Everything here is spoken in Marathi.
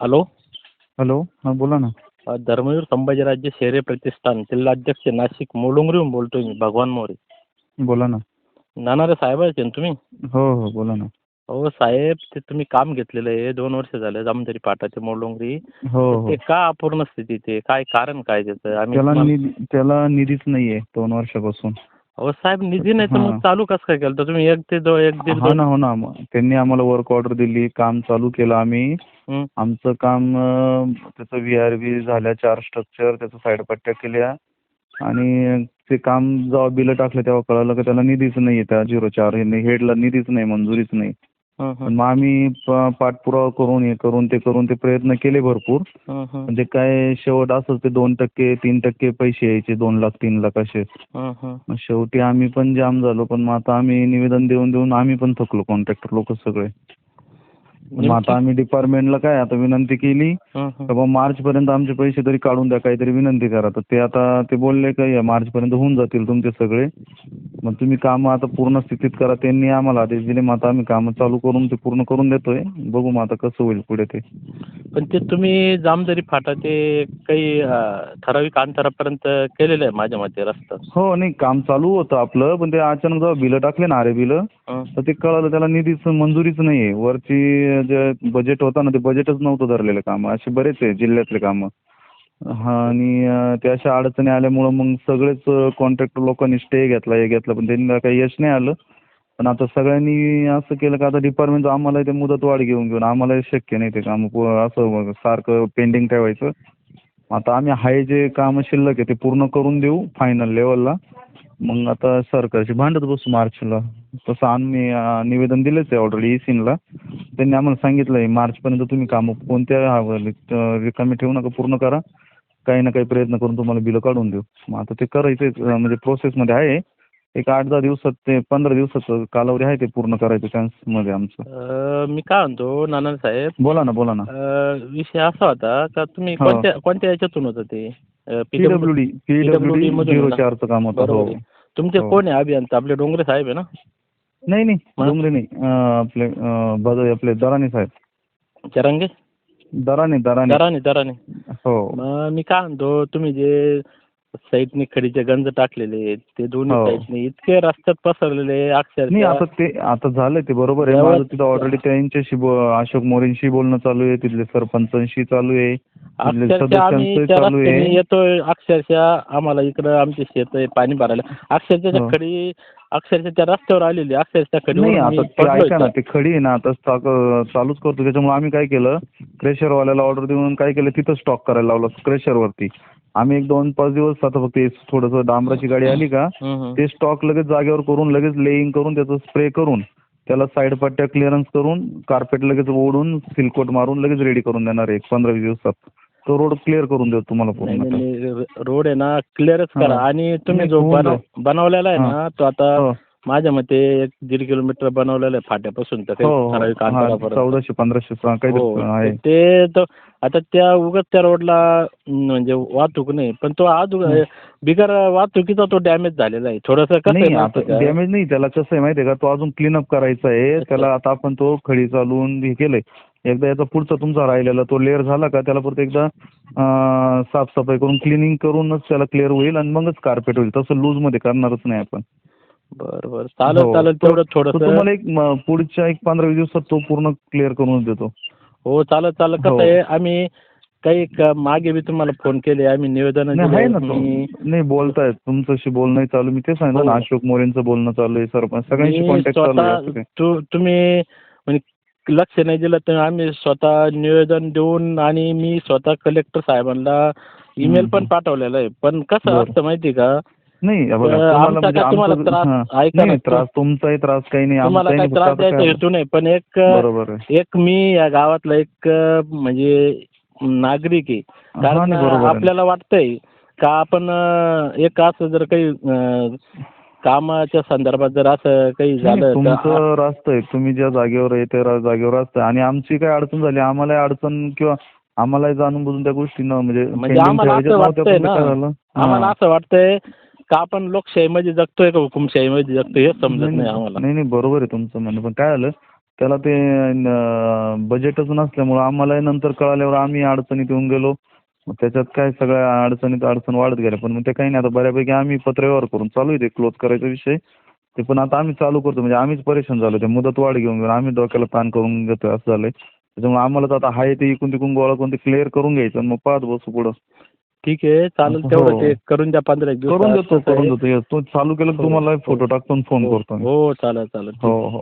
हॅलो. हॅलो हां बोला ना. धर्मवीर संभाजीराजे शेरे प्रतिष्ठान जिल्हाध्यक्ष नाशिक मुलुंगरीहून बोलतोय मी भगवान मोरे. बोला ना. नानारे साहेब आहेत ना तुम्ही? हो हो बोला ना. हो साहेब ते तुम्ही काम घेतलेलं आहे दोन वर्ष झाले जामदरी पाटाचे मोलडोंगरी हो ते हो. का अपूर्ण स्थितीत आहे? काय कारण काय त्याचं? आम्ही त्याला तुम्हाला- निधी त्याला निधीच नाहीये दोन वर्षापासून. अहो साहेब निधी नाही तर मग. चालू कसं काय केलं? तुम्ही एक ते दो एक दीड हा दोन ना हो ना. मग त्यांनी आम्हाला वर्क ऑर्डर दिली काम चालू केलं आम्ही. हं. आमचं काम अं, त्याचं व्ही आर बी झाल्या चार स्ट्रक्चर त्याचं साईड पट्ट्या केल्या. आणि ते काम जेव्हा बिलं टाकलं तेव्हा कळालं की त्याला निधीच नाहीये त्या झिरो चार. हेडला निधीच नाही मंजुरीच नाही. पण मग आम्ही प- पाठपुरावा करून हे करून ते करून ते प्रयत्न केले भरपूर. म्हणजे काय शेवट असंच ते दोन टक्के तीन टक्के पैसे यायचे दोन लाख तीन लाख असे. मग शेवटी आम्ही पण जाम झालो पण मग आता आम्ही निवेदन देऊन देऊन आम्ही पण थकलो कॉन्ट्रॅक्टर लोक सगळे. मग आता आम्ही डिपार्टमेंटला काय आता विनंती केली बा मार्च पर्यंत आमचे पैसे तरी काढून द्या काहीतरी विनंती करा. तर ते आता ते बोलले का या मार्च पर्यंत होऊन जातील तुमचे सगळे. मग तुम्ही कामं आता पूर्ण स्थितीत करा त्यांनी आम्हाला आदेश दिले. मग आता आम्ही कामं चालू करून ते पूर्ण करून देतोय. बघू मग आता कसं होईल पुढे ते. पण ते तुम्ही जामदरी फाटा ते काही ठराविक अंतरापर्यंत केलेलं आहे माझ्या मते रस्ता? हो नाही काम चालू होतं आपलं पण ते अचानक जेव्हा बिलं टाकले ना अरे बिलं. तर ते कळालं त्याला निधीच मंजुरीच नाही आहे वरची जे बजेट होतं ना ते बजेटच नव्हतं धरलेलं कामं. असे बरेच आहे जिल्ह्यातले कामं. हां आणि त्या अशा अडचणी आल्यामुळं मग सगळेच कॉन्ट्रॅक्टर लोकांनी स्टे घेतला हे घेतला पण त्यांना काही यश नाही आलं. पण आता सगळ्यांनी असं केलं का आता डिपार्टमेंट आम्हाला ते मुदतवाढ घेऊन घेऊन आम्हाला शक्य नाही ते काम. असं सारखं पेंडिंग ठेवायचं. आता आम्ही हाय जे कामं शिल्लक आहे ते पूर्ण करून देऊ फायनल लेवलला मग आता सरकारशी भांडत बसू मार्चला. तसं आम्ही अं, निवेदन दिलंच आहे ऑलरेडी इसिनला त्यांनी आम्हाला सांगितलं आहे मार्चपर्यंत तुम्ही कामं कोणत्या अं, रिकामी ठेवू नका पूर्ण करा. काही ना काही प्रयत्न करून तुम्हाला बिलं काढून देऊ. मग आता ते करायचं म्हणजे प्रोसेसमध्ये आहे. एक आठ दहा दिवसात ते पंधरा दिवसाचं कालावधी आहे ते पूर्ण करायचं चान्समध्ये आमचं. अ, मी काय म्हणतो नाना साहेब? बोला ना बोला ना. अ, विषय असा होता का तुम्ही हो. कोणत्या कोणत्या याच्यातून होतं ते? P W D P W D मधून झिरो? चारचं काम होतं हो. आहे. तुमचे हो. कोण आहे अभियंता? आपले डोंगरे साहेब आहे ना? नाही नाही? डोंगरे नाही. अं, आपले अं, बद आपले दराने साहेब. चरंगे? दराने दराने दराने दराने हो. मग मी काय म्हणतो तुम्ही जे साईडने खडीचे गंज टाकलेले आहेत, ते दोन्ही हो. साईडने इतके रस्त्यात पसरलेले नाही अक्षरशः. आता ते आता झालं ते बरोबर आहे. व्यवस्थित- माझं तिथं ऑलरेडी त्यांच्याशी बो- अशोक मोरेंशी बोलणं चालू आहे तिथले सरपंचांशी चालू आहे. अक्षरशः आम्ही सदस्यांचं त्या रस्त्याने येतोय. अक्षरशः आम्हाला इकडं आमचे शेत आहे पाणी भरायला. अक्षरशः त्या. खडी अक्षरशः त्या रस्त्यावर आलेली अक्षरशः खडी नाही आता ते ऐका ना ते खडी आहे ना आता स्टॉक चालूच करतो. त्याच्यामुळे आम्ही काय केलं क्रेशरवाल्याला ऑर्डर देऊन काय केलं तिथं स्टॉक करायला लावलं क्रेशरवरती आम्ही एक दोन पाच दिवस आता फक्त थोडंसं डांबराची गाडी आली का ते स्टॉक लगेच जागेवर करून लगेच लेईंग करून त्याचं स्प्रे करून त्याला साईड पट्ट्या क्लिअरन्स करून कार्पेट लगेच ओढून सिलकोट मारून लगेच रेडी करून देणार आहे एक पंधरा वीस दिवसात. तो रोड क्लिअर करून देऊ तुम्हाला पूर्ण रोड आहे ना क्लिअरच करा. आणि तुम्ही जो बनव बनवलेला आहे. ना तो आता हो. माझ्या मते एक दीड किलोमीटर बनवलेला आहे फाट्यापासून तर हो काही ठराविक अंतरापर्यंत. चौदाशे पंधराशे हो, काहीतरी आहे. तर ते तो आता त्या उगत त्या रोडला म्हणजे वाहतूक नाही पण तो आज बिगर वाहतुकीचा तो डॅमेज झालेला आहे. थोडस कसं नाही आता माहिती आहे का? डॅमेज नाही त्याला कसं आहे माहिती आहे का? तो अजून क्लीनअप करायचा आहे. त्याला आता आपण तो खडी चालवून हे केलंय. एकदा याचा पुढचा तुमचा राहिलेला तो लेअर झाला का? त्याला परत एकदा अं, साफसफाई करून क्लिनिंग करूनच त्याला क्लिअर होईल आणि मगच कार्पेट होईल. तसं लूजमध्ये करणारच नाही आपण. बरं बरं चालेल हो. चालेल तेवढं तो थोडस तुम्हाला एक म, पुढच्या एक पंधरा वीस दिवसात तो पूर्ण क्लिअर करून देतो हो चालेल चालेल कसं हो. आहे आम्ही काही क- मागे बी तुम्हाला फोन केले आम्ही निवेदन नाही आहे ना तो नाही बोलतायत तुमच्याशी बोलणं चालू मी ते सांगितलं ना हो. अशोक मोरेंचं बोलणं चालू आहे सरपंच सगळ्यांशी कॉन्टॅक्ट चालू आहे असं काही. तू तुम्ही म्हणजे लक्ष नाही दिलं तर आम्ही स्वतः निवेदन देऊन आणि मी स्वतः कलेक्टर साहेबांना ईमेल हम्म. पण पाठवलेला आहे पण कसं बरं. असतं माहिती का नाही बघा, म्हणजे त्रास- तुमचाही त्रास काही नाही तुम्हाला काही त्रास द्यायचा हेतू नाही पण एक बरोबर एक मी या गावातला एक म्हणजे नागरिक आहे. कारण. आपल्याला वाटतंय का आपण एक असं जर काही कामाच्या संदर्भात जर असं काही झालं तुमचं रास्त आहे तुम्ही ज्या जागेवर आहे त्या जागेवर असतं आणि आमची काय अडचण झाली आम्हाला अडचण किंवा आम्हाला जाणून बुजून त्या गोष्टी न म्हणजे म्हणजे आम्हाला वाटतंय ना. असं वाटतंय का आपण लोकशाहीमध्ये जगतोय का हुकुमशाहीमध्ये जगतोय हे समजत नाही आम्हाला. नाही, नाही, बरोबर आहे तुमचं म्हणणं. पण काय झालं त्याला ते बजेटच नसल्यामुळं आम्हाला नंतर कळाल्यावर आम्ही अडचणीत येऊन गेलो. मग त्याच्यात काय सगळ्या अडचणीत अडचण वाढत गेल्या. पण मग ते काही नाही. आता बऱ्यापैकी आम्ही पत्रव्यवहार करून चालू आहे ते क्लोज करायचा विषय. ते पण आता आम्ही चालू करतो. म्हणजे आम्हीच परेशान झालो. ते मुदत वाढ घेऊन घेऊन आम्ही डोक्याला ताण करून घेतोय असं झालंय. त्याच्यामुळे आम्हाला तर आता हाय ते इकून तिकून गोळा करून ते क्लिअर करून घ्यायचं आणि मग पाहत बसू पुढं. ठीक आहे चालेल हो. तेवढं ते करून द्या पंधरा एक करून देतो. करून देतो yes. तो चालू केलं की हो. तुम्हाला फोटो टाकतो आणि फोन हो, करतो मी हो चालेल चालेल हो हो